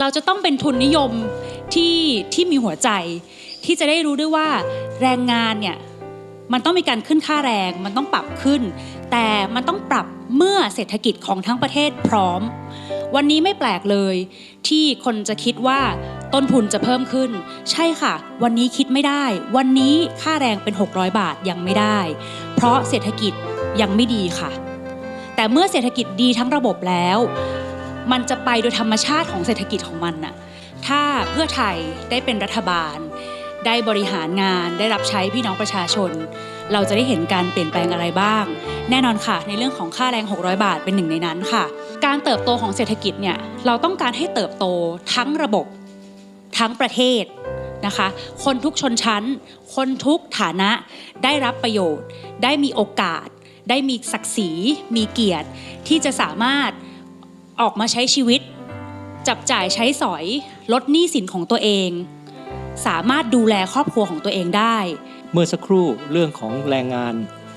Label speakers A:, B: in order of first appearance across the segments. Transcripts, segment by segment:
A: เราจะต้องเป็นทุนนิยมที่ที่มีหัวใจ ที่จะได้รู้ด้วยว่าแรงงานเนี่ยมันต้องมีการขึ้นค่าแรง มันต้องปรับขึ้น แต่มันต้องปรับเมื่อเศรษฐกิจของทั้งประเทศพร้อม วันนี้ไม่แปลกเลย ที่คนจะคิดว่าต้นทุนจะเพิ่มขึ้น ใช่ค่ะ วันนี้คิดไม่ได้ วันนี้ค่าแรงเป็น 600 บาทยังไม่ได้ เพราะเศรษฐกิจยังไม่ดีค่ะ แต่เมื่อเศรษฐกิจดีทั้งระบบแล้ว มันจะไปโดยธรรมชาติของเศรษฐกิจของมันน่ะถ้าเพื่อไทยได้เป็นรัฐบาล ได้บริหารงานได้รับใช้พี่น้องประชาชน เราจะได้เห็นการเปลี่ยนแปลงอะไรบ้าง แน่นอนค่ะ ในเรื่องของค่าแรง 600 บาทเป็นหนึ่งในนั้นค่ะ การเติบโตของเศรษฐกิจเนี่ยเราต้องการให้เติบโตทั้งระบบทั้งประเทศนะคะ คนทุกชนชั้น คนทุกฐานะได้รับประโยชน์ ได้มีโอกาส ได้มีศักดิ์ศรี มีเกียรติที่จะสามารถ ออกมาใช้ชีวิต จับจ่ายใช้สอยลดหนี้สินของตัวเอง สามารถดูแลครอบครัวของตัวเองได้
B: เมื่อสักครู่เรื่องของแรงงาน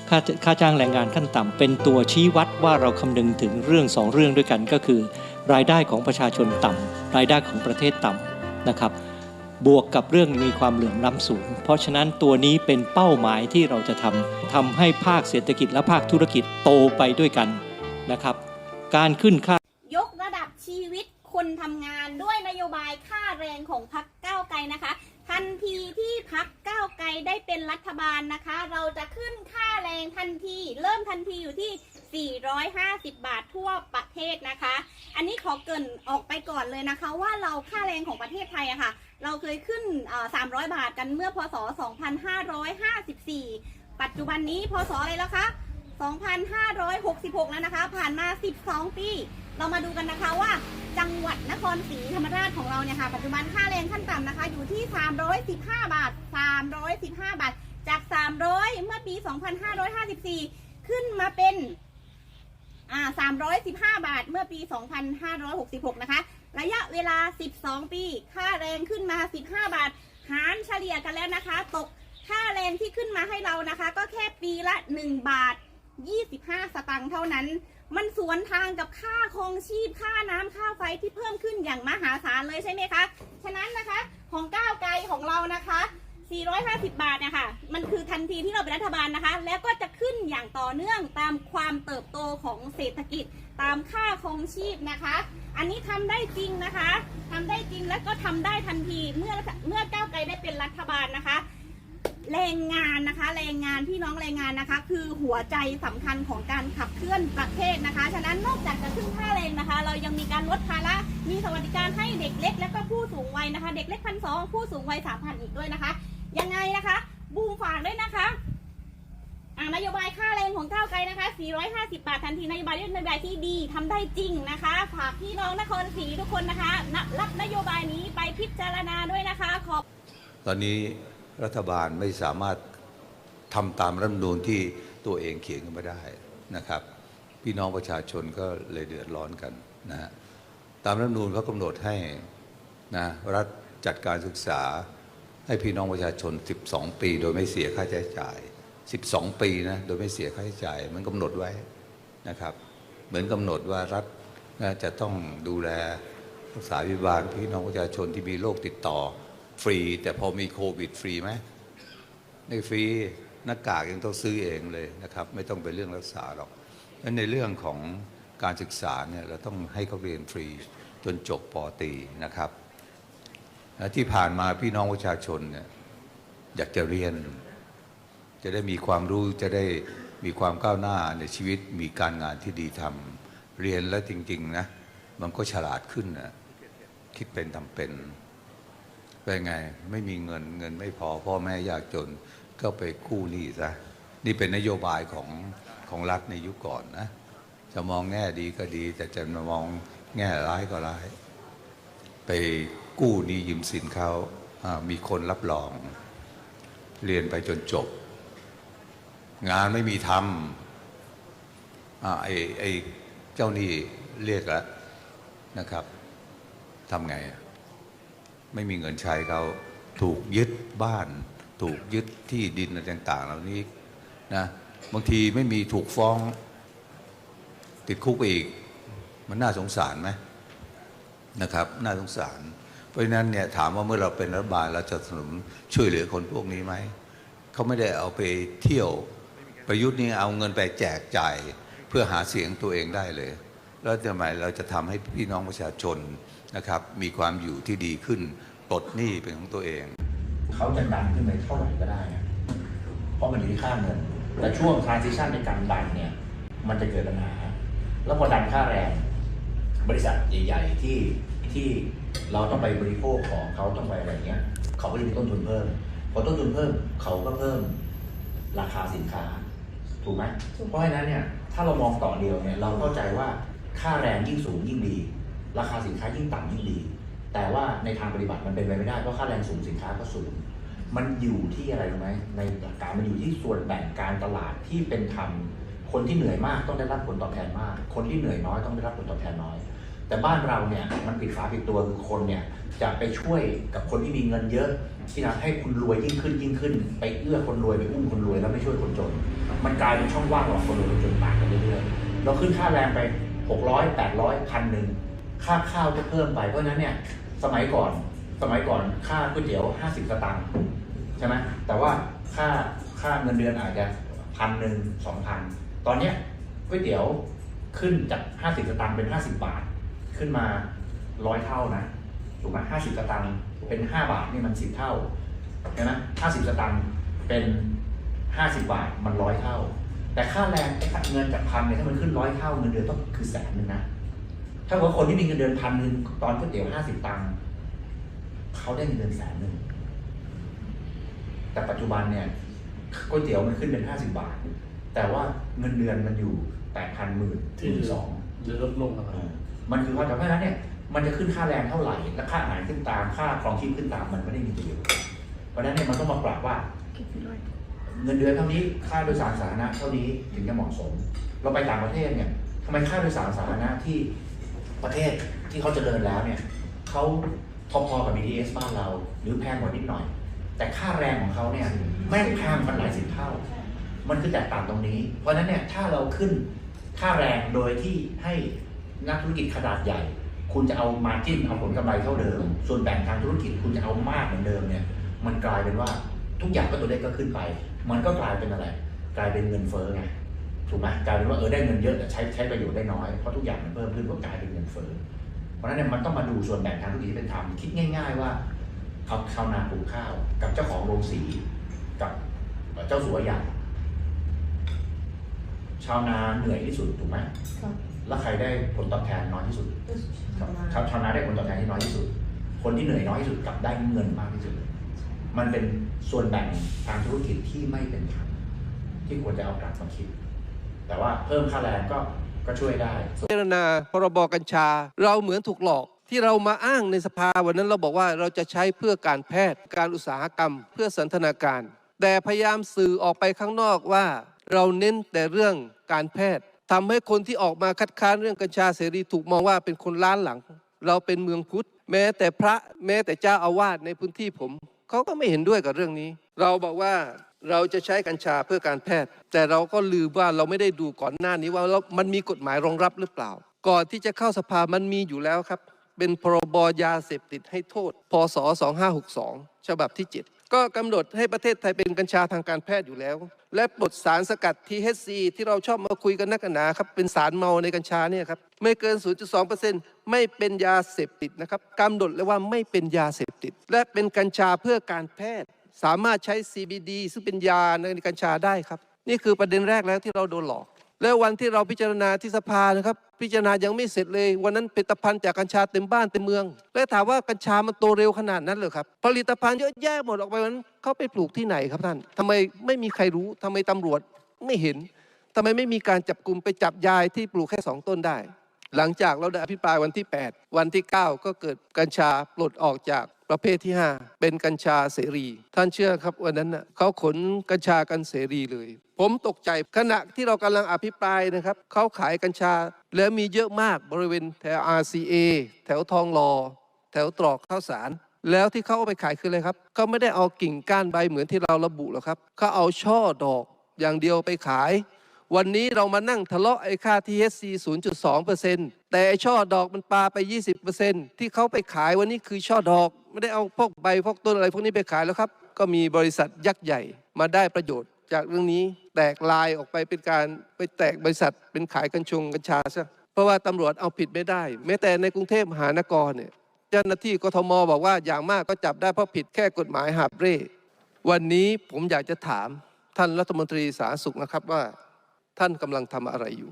B: ค่าค่าจ้างแรงงานขั้นต่ำเป็นตัวชี้วัดว่าเราคำนึงถึงเรื่องสองเรื่องด้วยกันก็คือ รายได้ของประชาชนต่ำรายได้ของประเทศต่ำนะครับ บวกกับเรื่องมีความเหลื่อมล้ำสูง เพราะฉะนั้นตัวนี้เป็นเป้าหมายที่เราจะทำทำให้ภาคเศรษฐกิจและภาคธุรกิจโตไปด้วยกันนะครับ การขึ้นค่า
C: ชีวิตคนทำงานด้วยนโยบายค่าแรงของพักก้าวไกลนะคะ ทันทีที่พักก้าวไกลได้เป็นรัฐบาลนะคะ เราจะขึ้นค่าแรงทันที เริ่มทันทีอยู่ที่ 450 บาททั่วประเทศนะคะ อันนี้ขอเกรินออกไปก่อนเลยนะคะว่าเราค่าแรงของประเทศไทยอะค่ะ เราเคยขึ้น 300 บาทกันเมื่อพศ 2554 ปัจจุบันนี้พศอะไรแล้วคะ 2566 แล้วนะคะ ผ่านมา 12 ปี เรามาดูกันนะคะว่า จังหวัดนครศรีธรรมราชของเราเนี่ยค่ะ ปัจจุบันค่าแรงขั้นต่ำนะคะ อยู่ที่ 315 บาท 315 บาท จาก 300 เมื่อปี 2554 ขึ้นมาเป็นอ่า315 บาท เมื่อปี 2566 นะคะ ระยะเวลา 12 ปี ค่าแรงขึ้นมา 15 บาท หารเฉลี่ยกันแล้วนะคะ ตกค่าแรงที่ขึ้นมาให้เรานะคะ ก็แค่ปีละ 1 บาท 25 สตางค์เท่านั้น มันสวนทางกับค่าครองชีพค่าน้ำค่าไฟที่เพิ่มขึ้นอย่างมหาศาลเลยใช่ไหมคะ ฉะนั้นนะคะของก้าวไกลของเรานะคะ 450 บาทเนี่ยค่ะมันคือทันทีที่เราเป็นรัฐบาลนะคะ แล้วก็จะขึ้นอย่างต่อเนื่องตามความเติบโตของเศรษฐกิจตามค่าครองชีพนะคะ อันนี้ทำได้จริงนะคะทำได้จริงแล้วก็ทำได้ทันทีเมื่อเมื่อก้าวไกลได้เป็นรัฐบาลนะคะ แรงงานนะคะแรงงานพี่น้องแรงงานนะคะ คือหัวใจสำคัญของการขับเคลื่อนประเทศนะคะ ฉะนั้นนอกจากจะขึ้นค่าแรงนะคะ เรายังมีการลดภาระมีสวัสดิการให้เด็กเล็ก และก็ผู้สูงวัยนะคะ เด็กเล็กพันสองผู้สูงวัยสามพันอีกด้วยนะคะ ยังไงนะคะบูมฝากด้วยนะคะอ่านโยบายค่าแรงของก้าวไกลนะคะ 450 บาททันทีนโยบายนี้นโยบายที่ดีทำได้จริงนะคะ ฝากพี่น้องนครศรีทุกคนนะคะนรับนโยบายนี้ไปพิจารณาด้วยนะคะ ขอบ
D: ตอนนี้ รัฐบาลไม่สามารถทำตามรัฐธรรมนูญที่ตัวเองเขียนกันมาได้นะครับ พี่น้องประชาชนก็เลยเดือดร้อนกันนะฮะตามรัฐธรรมนูญเขากำหนดให้นะรัฐจัดการศึกษาให้พี่น้องประชาชน 12 ปี โดยไม่เสียค่าใช้จ่าย 12 ปีนะโดยไม่เสียค่าใช้จ่าย มันกำหนดไว้นะครับ เหมือนกำหนดว่ารัฐนะจะต้องดูแลรักษาวิบาลพี่น้องประชาชนที่มีโรคติดต่อ ฟรี แต่พอมีโควิดฟรีไหมไม่ฟรีหน้ากากยังต้องซื้อเองเลยนะครับ ไม่ต้องเป็นเรื่องรักษาหรอกและในเรื่องของการศึกษาเนี่ยเราต้องให้เขาเรียนฟรีจนจบปอตีนะครับและที่ผ่านมาพี่น้องประชาชนเนี่ยอยากจะเรียน จะได้มีความรู้จะได้มีความก้าวหน้าในชีวิตมีการงานที่ดีทำเรียนแล้วจริง ๆ นะ มันก็ฉลาดขึ้นนะคิดเป็นทำเป็น เป็นไงไม่มีเงินเงินไม่พอพ่อแม่ยากจนก็ไปกู้หนี้ซะนี่เป็นนโยบายของของรัฐในยุคก่อนนะจะมองแง่ดีก็ดี แต่จะมองแง่ร้ายก็ร้าย ไปกู้หนี้ยืมสินเขาอ่ามีคนรับรอง เรียนไปจนจบ งานไม่มีทำอ่าไอ้ไอ้เจ้าหนี้เรียกแล้วนะครับทำไงอะ ไม่มีเงินใช้เขาถูกยึดบ้าน ถูกยึดที่ดินอะไรต่างๆ เหล่านี้นะบางทีไม่มีถูกฟ้อง ติดคุกไปอีก มันน่าสงสารไหมนะครับ น่าสงสาร เพราะฉะนั้นเนี่ยถามว่าเมื่อเราเป็นรัฐบาลเราจะสนับสนุนช่วยเหลือคนพวกนี้ไหมเขาไม่ได้เอาไปเที่ยวประยุทธ์นี่เอาเงินไปแจกจ่ายเพื่อหาเสียงตัวเองได้เลย แล้วทำไมเราจะทำให้พี่น้องประชาชน นะครับ มีความอยู่ที่ดีขึ้นปลดหนี้เป็นของตัวเอง
E: เขาจะดันขึ้นไปเท่าไหร่ก็ได้ เพราะมันอยู่ที่ค่าเงิน แต่ช่วง transition ในการดันเนี่ย มันจะเกิดปัญหา แล้วพอดันค่าแรง บริษัทใหญ่ ๆ ที่ที่เราต้องไปบริโภคของเขาต้องไปอะไรเงี้ย เขาก็จะมีต้นทุนเพิ่ม พอต้นทุนเพิ่มเขาก็เพิ่มราคาสินค้า ถูกไหมเพราะฉะนั้นเนี่ย ถ้าเรามองต่อเดียวเนี่ย เราเข้าใจว่าค่าแรงยิ่งสูงยิ่งดี ราคาสินค้ายิ่งต่ำยิ่งดี แต่ว่าในทางปฏิบัติมันเป็นไปไม่ได้เพราะค่าแรงสูงสินค้าก็สูง มันอยู่ที่อะไรรู้ไหมในหลักการมันอยู่ที่ส่วนแบ่งการตลาดที่เป็นธรรมคนที่เหนื่อยมากต้องได้รับผลตอบแทนมาก คนที่เหนื่อยน้อยต้องได้รับผลตอบแทนน้อย แต่บ้านเราเนี่ยมันปิดฝาปิดตัวคือคนเนี่ยจะไปช่วยกับคนที่มีเงินเยอะ ที่ทำให้คุณรวยยิ่งขึ้นยิ่งขึ้น ไปเอื้อคนรวยไปอุ้มคนรวยแล้วไม่ช่วยคนจน มันกลายเป็นช่องว่างระหว่างคนรวยคนจนต่างกันเรื่อยๆเราขึ้นค่าแรงไป 600 800พันหนึ่ง ค่าข้าวก็เพิ่มไป เพราะฉะนั้นเนี่ยสมัยก่อนสมัยก่อนค่าก๋วยเตี๋ยว50สตางค์ใช่ไหมแต่ว่าค่าค่าเงินเดือนอาจจะพันหนึ่งสองพันตอนเนี้ยก๋วยเตี๋ยวขึ้นจากห้าสิบสตางค์เป็นห้าสิบบาท ขึ้นมาร้อยเท่านะถูกไหมห้าสิบสตางค์เป็นห้าบาทนี่มันสิบเท่าเห็นไหมห้าสิบสตางค์เป็นห้าสิบบาทมันร้อยเท่า แต่ค่าแรงไอ้ค่าเงินจากพันเนี่ยถ้ามันขึ้นร้อยเท่าเงินเดือนต้องคือแสนหนึ่งนะ ถ้าเกิดว่าคนที่มีเงินเดือนพันหนึ่งตอนก๋วยเตี๋ยวห้าสิบตังค์เขาได้เงินเดือนแสนหนึ่งแต่ปัจจุบันเนี่ยก๋วยเตี๋ยวมันขึ้นเป็น50บาท แต่ว่าเงินเดือนมันอยู่แปดพันหมื่นถึงสอง
F: หรือลดลงอะไร
E: มันคือว่าแต่เพราะฉะนั้นเนี่ยมันจะขึ้นค่าแรงเท่าไหร่ และค่าอาหารขึ้นตามค่าครองชีพขึ้นตามมันไม่ได้มีประโยชน์เพราะฉะนั้นเนี่ยมันต้องมาปรับว่า เงินเดือนเท่านี้ค่าโดยสารสาธารณะเท่านี้ถึงจะเหมาะสม เราไปต่างประเทศเนี่ยทำไมค่าโดยสารสาธารณะที่ ประเทศที่เขาเจริญแล้วเนี่ยเขาพอๆกับ BTS บ้านเรา หรือแพงกว่านิดหน่อย แต่ค่าแรงของเขาเนี่ยแม่งแพงมันหลายสิบเท่า มันคือแตกต่างตรงนี้ เพราะฉะนั้นเนี่ยถ้าเราขึ้นค่าแรงโดยที่ให้นักธุรกิจขนาดใหญ่ คุณจะเอามาจิ้นเอาผลกำไรเท่าเดิม ส่วนแบ่งทางธุรกิจคุณจะเอามากเหมือนเดิมเนี่ยมันกลายเป็นว่าทุกอย่างก็ตัวเลขก็ขึ้นไป มันก็กลายเป็นอะไร กลายเป็นเงินเฟ้อไง ถูกไหมกลายเป็นว่าเออได้เงินเยอะแต่ใช้ใช้ประโยชน์ได้น้อยเพราะทุกอย่างมันเพิ่มขึ้นก็กลายเป็นเงินเฟ้อเพราะฉะนั้นเนี่ยมันต้องมาดูส่วนแบ่งทางธุรกิจที่เป็นธรรมคิดง่าย ๆ ว่าเอาชาวนาปลูกข้าว กับเจ้าของโรงสีกับเจ้าสัวใหญ่ชาวนาเหนื่อยที่สุดถูกไหมแล้วใครได้ผลตอบแทนน้อยที่สุดครับชาวชาวนาได้ผลตอบแทนที่น้อยที่สุด คนที่เหนื่อยน้อยที่สุดกลับได้เงินมากที่สุด มันเป็นส่วนแบ่งทางธุรกิจที่ไม่เป็นธรรมที่ควรจะเอากลับมาคิด แต่ว่าเพิ่มค่าแรงก็ก็ช่วยได้
G: พิจารณาพรบกัญชา เราเหมือนถูกหลอกที่เรามาอ้างในสภาวันนั้นเราบอกว่าเราจะใช้เพื่อการแพทย์ การอุตสาหกรรม เพื่อสันทนาการ แต่พยายามสื่อออกไปข้างนอกว่า เราเน้นแต่เรื่องการแพทย์ทำให้คนที่ออกมาคัดค้านเรื่องกัญชาเสรีถูกมองว่าเป็นคนล้านหลัง เราเป็นเมืองพุทธ แม้แต่พระแม้แต่เจ้าอาวาสในพื้นที่ผมเขาก็ไม่เห็นด้วยกับเรื่องนี้ เราบอกว่า เราจะใช้กัญชาเพื่อการแพทย์ แต่เราก็ลืมว่าเราไม่ได้ดูก่อนหน้านี้ว่ามันมีกฎหมายรองรับหรือเปล่า ก่อนที่จะเข้าสภามันมีอยู่แล้วครับ เป็นพรบยาเสพติดให้โทษ พศ 2562 ฉบับที่ 7 ก็กำหนดให้ประเทศไทยเป็นกัญชาทางการแพทย์อยู่แล้ว และปลดสารสกัด THC ที่เราชอบมาคุยกันนักหนาครับเป็นสารเมาในกัญชาเนี่ยครับไม่เกิน 0.2%ไม่เป็นยาเสพติดนะครับกำหนดเลยว่าไม่เป็นยาเสพติด และเป็นกัญชาเพื่อการแพทย์ สามารถใช้ CBD ซึ่งเป็นยาในกัญชาได้ครับ นี่คือประเด็นแรกแล้วที่เราโดนหลอก แล้ววันที่เราพิจารณาที่สภานะครับ พิจารณายังไม่เสร็จเลย วันนั้นผลิตภัณฑ์จากกัญชาเต็มบ้านเต็มเมือง แล้วถามว่ากัญชามันโตเร็วขนาดนั้นเหรอครับผลิตภัณฑ์เยอะแยะหมดออกไปวันนั้นเขาไปปลูกที่ไหนครับท่านทำไมไม่มีใครรู้ทำไมตำรวจไม่เห็นทำไมไม่มีการจับกลุ่มไปจับยายที่ปลูกแค่สองต้นได้หลังจากเราได้อภิปรายวันที่ 8 วันที่ 9 ก็เกิดกัญชาปลดออกจาก ประเภทที่ 5 เป็นกัญชาเสรี ท่านเชื่อครับวันนั้นน่ะเขาขนกัญชากันเสรีเลย ผมตกใจขณะที่เรากำลังอภิปรายนะครับเขาขายกัญชา แล้วมีเยอะมากบริเวณแถว RCA แถวทองหลอแถวตรอกข้าวสาร แล้วที่เขาเอาไปขายคืออะไรครับเขาไม่ได้เอากิ่งก้านใบเหมือนที่เราระบุหรอกครับเขาเอาช่อดอกอย่างเดียวไปขาย วันนี้เรามานั่งทะเลาะไอ้ค่า THC 0.2%แต่ไอ้ช่อดอกมันปาไป 20%ที่เขาไปขายวันนี้คือช่อดอก ไม่ได้เอาพวกใบพวกต้นอะไรพวกนี้ไปขายแล้วครับ ก็มีบริษัทยักษ์ใหญ่มาได้ประโยชน์จากเรื่องนี้แตกลายออกไปเป็นการไปแตกบริษัทเป็นขายกัญชงกัญชาซะเพราะว่าตำรวจเอาผิดไม่ได้ แม้แต่ในกรุงเทพมหานครเนี่ยเจ้าหน้าที่กทมบอกว่าอย่างมากก็จับได้เพราะผิดแค่กฎหมายหาบเร่ วันนี้ผมอยากจะถามท่านรัฐมนตรีสาธารณสุขนะครับว่า ท่านกำลังทำอะไรอยู่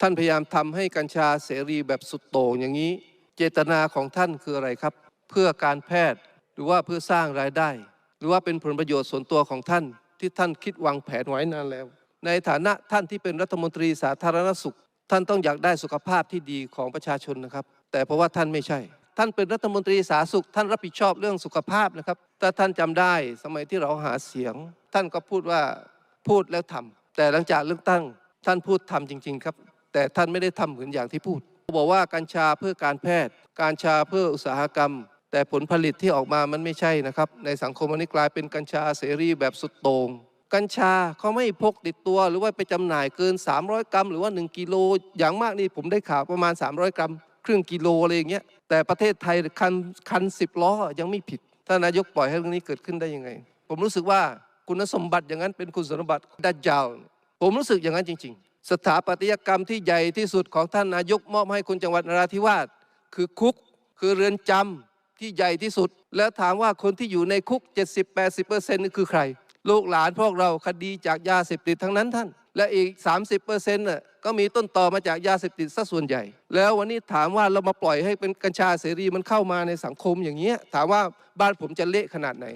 G: ท่านพยายามทำให้กัญชาเสรีแบบสุดโต่งอย่างนี้ เจตนาของท่านคืออะไรครับ เพื่อการแพทย์หรือว่าเพื่อสร้างรายได้ หรือว่าเป็นผลประโยชน์ส่วนตัวของท่าน ที่ท่านคิดวางแผนไว้นานแล้ว ในฐานะท่านที่เป็นรัฐมนตรีสาธารณสุข ท่านต้องอยากได้สุขภาพที่ดีของประชาชนนะครับ แต่เพราะว่าท่านไม่ใช่ ท่านเป็นรัฐมนตรีสาธารณสุข ท่านรับผิดชอบเรื่องสุขภาพนะครับถ้าท่านจำได้สมัยที่เราหาเสียง ท่านก็พูดว่าพูดแล้วทำแต่หลังจากเลือกตั้งท่านพูดทำจริง ๆ ครับ แต่ท่านไม่ได้ทำเหมือนอย่างที่พูดบอกว่ากัญชาเพื่อการแพทย์ การชาเพื่ออุตสาหกรรม แต่ผลผลิตที่ออกมามันไม่ใช่นะครับ ในสังคมวันนี้กลายเป็นกัญชาเสรีแบบสุดโต่งกัญชาเขาไม่พกติดตัวหรือว่าไปจำหน่ายเกิน 300 กรัม หรือว่า 1 กิโลอย่างมากนี่ผมได้ข่าวประมาณ 300 กรัม ครึ่งกิโลอะไรอย่างเงี้ย แต่ประเทศไทยคันคันสิบล้อยังไม่ผิดท่านนายกปล่อยให้เรื่องนี้เกิดขึ้นได้ยังไง ผมรู้สึกว่าคุณสมบัติอย่างนั้นเป็นคุณสมบัติดัจจาวผมรู้สึกอย่างนั้นจริง ๆ สถาปัตยกรรมที่ใหญ่ที่สุดของท่านนายกมอบให้คนจังหวัดนราธิวาสคือคุกคือเรือนจำที่ใหญ่ที่สุด แล้วถามว่าคนที่อยู่ในคุก 70-80%นี่คือใคร ลูกหลานพวกเราคดีจากยาเสพติดทั้งนั้นท่าน และอีก 30%น่ะ ก็มีต้นต่อมาจากยาเสพติดซะส่วนใหญ่ แล้ววันนี้ถามว่าเรามาปล่อยให้เป็นกัญชาเสรีมันเข้ามาในสังคมอย่างเงี้ยถามว่าบ้านผมจะเละขนาดไหน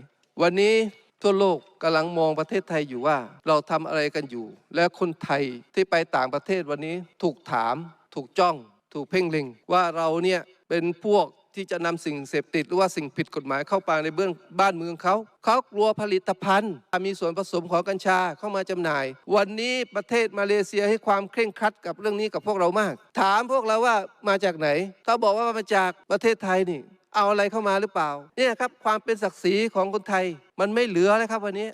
G: วันนี้ทั่วโลกกำลังมองประเทศไทยอยู่ว่า เราทำอะไรกันอยู่ และคนไทยที่ไปต่างประเทศวันนี้ถูกถาม ถูกจ้อง ถูกเพ่งเล็งว่าเราเนี่ยเป็นพวก ที่จะนำสิ่งเสพติดหรือว่าสิ่งผิดกฎหมายเข้าไปในเบื้องบ้านเมืองเขาเขากลัวผลิตภัณฑ์ มีส่วนผสมของกัญชาเข้ามาจำหน่าย วันนี้ประเทศมาเลเซียให้ความเคร่งครัดกับเรื่องนี้กับพวกเรามาก ถามพวกเราว่ามาจากไหนเขาบอกว่ามาจากประเทศไทยนี่เอาอะไรเข้ามาหรือเปล่าเนี่ยครับความเป็นศักดิ์ศรีของคนไทยมันไม่เหลือแล้วครับวันนี้